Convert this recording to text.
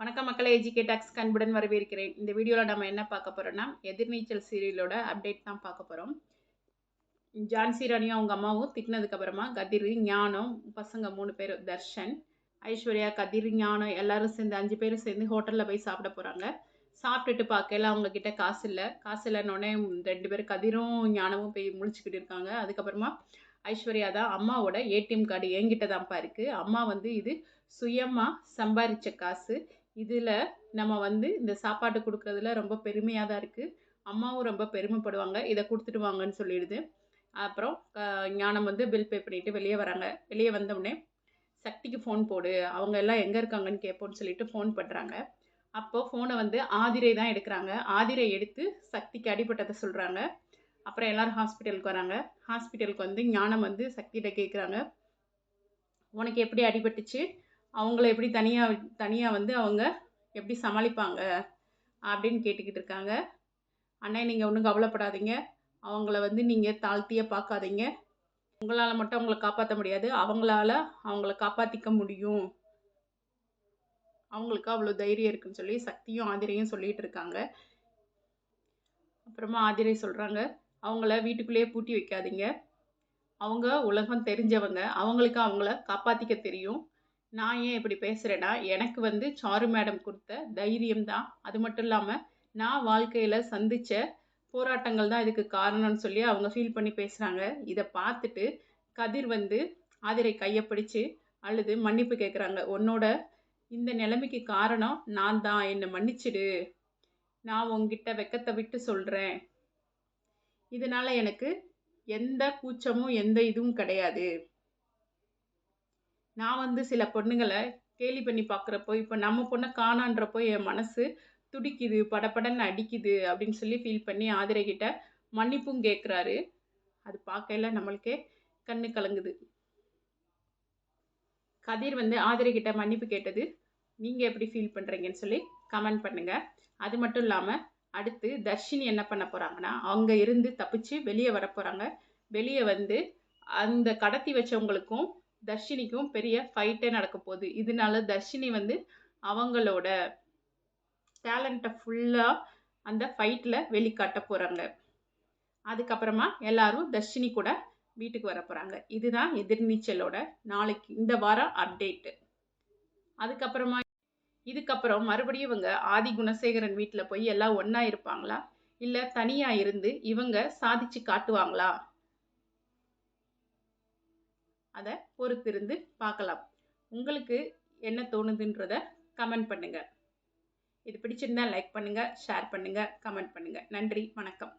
வணக்கம் மக்களை எஜிகே டாக்ஸ் கண்புடன் வரவேற்கிறேன். இந்த வீடியோவில் நம்ம என்ன பார்க்க போகிறோம்னா எதிர்நீச்சல் சீரியலோட அப்டேட் தான் பார்க்க போகிறோம் ஜான்சி ராணியும் அவங்க அம்மாவும் திட்டினதுக்கப்புறமா கதிர் ஞானம் பசங்க மூணு பேர் தர்ஷன் ஐஸ்வர்யா கதிர் ஞானம் எல்லாரும் சேர்ந்து அஞ்சு பேரும் சேர்ந்து ஹோட்டலில் போய் சாப்பிட போகிறாங்க சாப்பிட்டுட்டு பார்க்கல அவங்க கிட்ட காசு இல்லை. காசு இல்லைன்னொடனே ரெண்டு பேரும் கதிரும் ஞானமும் போய் முழிச்சுக்கிட்டு இருக்காங்க. அதுக்கப்புறமா ஐஸ்வர்யா தான் அம்மாவோட ஏடிஎம் கார்டு என்கிட்ட தான்ப்பா இருக்குது அம்மா வந்து இது சுயமாக சம்பாரித்த காசு. இதில் நம்ம வந்து இந்த சாப்பாடு கொடுக்குறதுல ரொம்ப பெருமையாக தான் இருக்குது அம்மாவும் ரொம்ப பெருமைப்படுவாங்க. இதை கொடுத்துட்டு வாங்கன்னு சொல்லிடுது. அப்புறம் க- ஞானம் வந்து பில் பே பண்ணிவிட்டு வெளியே வராங்க. வெளியே வந்தோடனே சக்திக்கு ஃபோன் போடு. அவங்க எல்லாம் எங்கே இருக்காங்கன்னு கேட்போன்னு சொல்லிட்டு ஃபோன் பண்ணுறாங்க அப்போது ஃபோனை வந்து ஆதிரை தான் எடுக்கிறாங்க. ஆதிரை எடுத்து சக்திக்கு அடிபட்டதை சொல்கிறாங்க அப்புறம் எல்லாரும் ஹாஸ்பிட்டலுக்கு வராங்க. ஹாஸ்பிட்டலுக்கு வந்து ஞானம் வந்து சக்திகிட்ட கேட்குறாங்க உனக்கு எப்படி அடிபட்டுச்சு? அவங்கள எப்படி தனியாக தனியாக வந்து அவங்க எப்படி சமாளிப்பாங்க அப்படின்னு கேட்டுக்கிட்டு இருக்காங்க. அண்ணே நீங்கள் ஒன்றும் கவலைப்படாதீங்க. அவங்கள வந்து நீங்கள் தாழ்த்தியே பார்க்காதீங்க. உங்களால் மட்டும் அவங்கள காப்பாற்ற முடியாது. அவங்களால அவங்கள காப்பாற்றிக்க முடியும். அவங்களுக்கு அவ்வளோ தைரியம் இருக்குன்னு சொல்லி சக்தியும் ஆதிரையும் சொல்லிகிட்டு இருக்காங்க. அப்புறமா ஆதிரை சொல்கிறாங்க அவங்கள வீட்டுக்குள்ளேயே பூட்டி வைக்காதீங்க. அவங்க உலகம் தெரிஞ்சவங்க. அவங்களுக்கு அவங்கள காப்பாற்றிக்க தெரியும். நான் ஏன் இப்படி பேசுகிறேன்னா எனக்கு வந்து சாரு மேடம் கொடுத்த தைரியம் தான் அது மட்டும் இல்லாமல் நான் வாழ்க்கையில் சந்தித்த போராட்டங்கள் தான் இதுக்கு காரணம்னு சொல்லி அவங்க ஃபீல் பண்ணி பேசுகிறாங்க இதை பார்த்துட்டு கதிர் வந்து ஆதிரை கையை பிடிச்சு அழுது மன்னிப்பு கேட்குறாங்க உன்னோட இந்த நிலைமைக்கு காரணம் நான் தான். என்னை மன்னிச்சிடு. நான் உங்ககிட்ட வெக்கத்தை விட்டு சொல்கிறேன் இதனால் எனக்கு எந்த கூச்சமும் எந்த இதுவும் கிடையாது. நான் வந்து சில பொண்ணுங்களை கேலி பண்ணி பார்க்குறப்போ இப்போ நம்ம பொண்ணை காணான்றப்போ என் மனசு துடிக்குது படபடன்னு அடிக்குது அப்படின்னு சொல்லி ஃபீல் பண்ணி ஆதிரைகிட்ட மன்னிப்பும் கேட்குறாரு அது பார்க்கையில நம்மளுக்கே கண்ணு கலங்குது. கதிர் வந்து ஆதிரைகிட்ட மன்னிப்பு கேட்டது நீங்கள் எப்படி ஃபீல் பண்ணுறீங்கன்னு சொல்லி கமெண்ட் பண்ணுங்கள் அது மட்டும் இல்லாமல் அடுத்து தர்ஷினி என்ன பண்ண போகிறாங்கன்னா அவங்க இருந்து தப்பிச்சு வெளியே வர போகிறாங்க வெளியே வந்து அந்த கடத்தி வச்சவங்களுக்கும் தர்ஷினிக்கும் பெரிய ஃபைட்டே நடக்க போகுது. இதனால தர்ஷினி வந்து அவங்களோட டேலண்ட்டை ஃபுல்லாக அந்த ஃபைட்டில் வெளிக்காட்ட போகிறாங்க அதுக்கப்புறமா எல்லாரும் தர்ஷினி கூட வீட்டுக்கு வர போகிறாங்க இதுதான் எதிர்நீச்சலோட நாளைக்கு இந்த வாரம் அப்டேட்டு அதுக்கப்புறமா இதுக்கப்புறம் மறுபடியும் இவங்க ஆதி குணசேகரன் வீட்டில் போய் எல்லாம் ஒன்றா இருப்பாங்களா? இல்லை தனியாக இருந்து இவங்க சாதிச்சு காட்டுவாங்களா? அதை பொறுத்திருந்து பார்க்கலாம் உங்களுக்கு என்ன தோணுதுன்றத கமெண்ட் பண்ணுங்கள் இது பிடிச்சிருந்தா லைக் பண்ணுங்கள் ஷேர் பண்ணுங்கள் கமெண்ட் பண்ணுங்கள் நன்றி வணக்கம்.